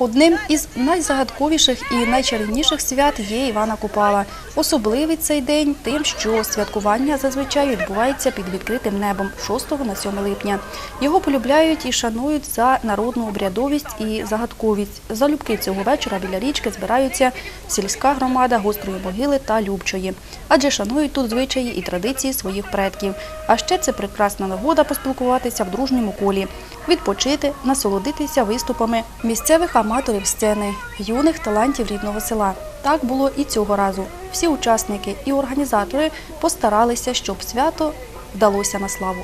Одним із найзагадковіших і найчарівніших свят є Івана Купала. Особливий цей день тим, що святкування зазвичай відбувається під відкритим небом 6 на 7 липня. Його полюбляють і шанують за народну обрядовість і загадковість. Залюбки цього вечора біля річки збираються сільська громада Гострої могили та Любчої. Адже шанують тут звичаї і традиції своїх предків. А ще це прекрасна нагода поспілкуватися в дружньому колі, відпочити, насолодитися виступами місцевих аматорів сцени, юних талантів рідного села. Так було і цього разу. Всі учасники і організатори постаралися, щоб свято вдалося на славу.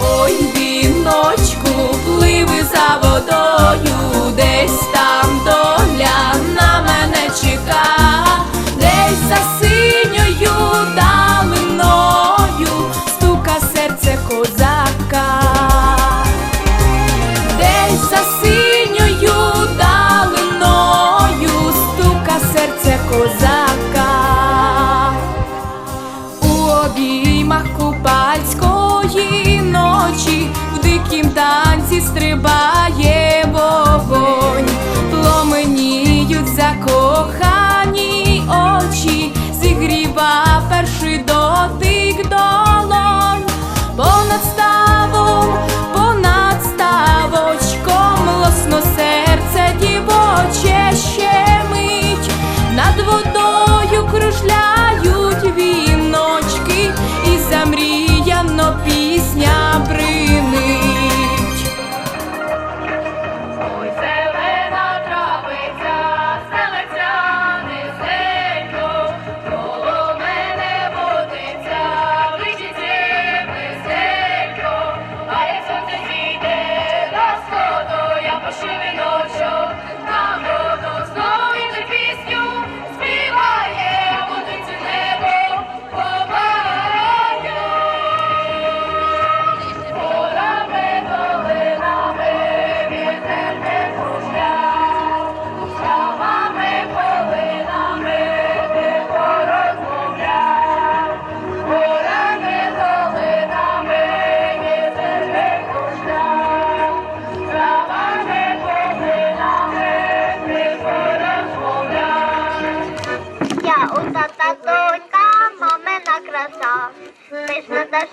Ой, віночку, пливи за водою, десь там bye. Пишна та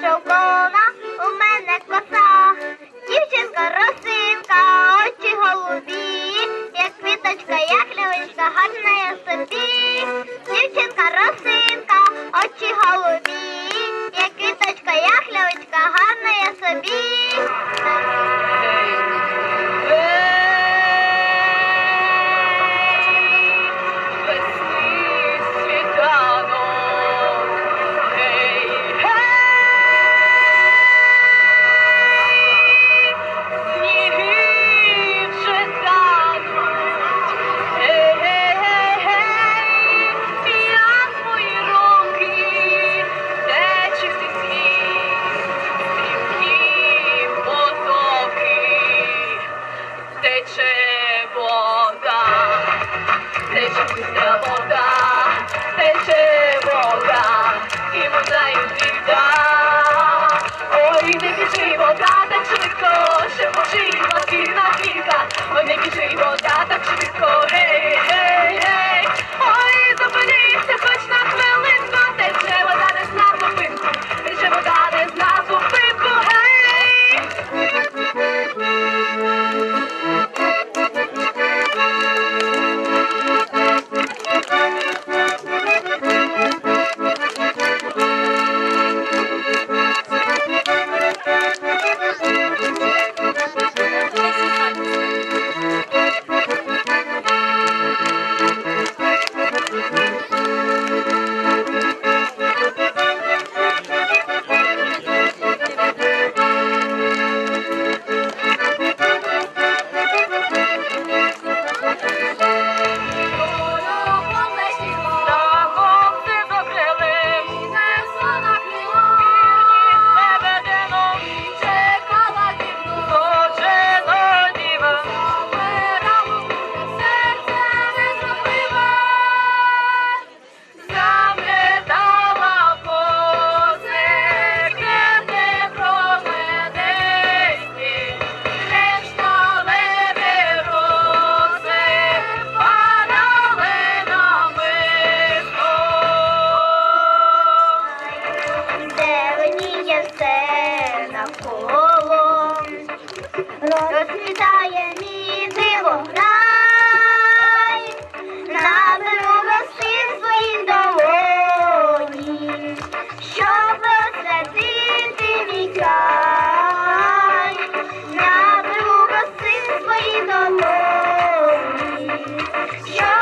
Розквітає мій дивограй, наберу рослин своїх долоні, щоб освятити мій край, наберу рослин своїх долоні, щоб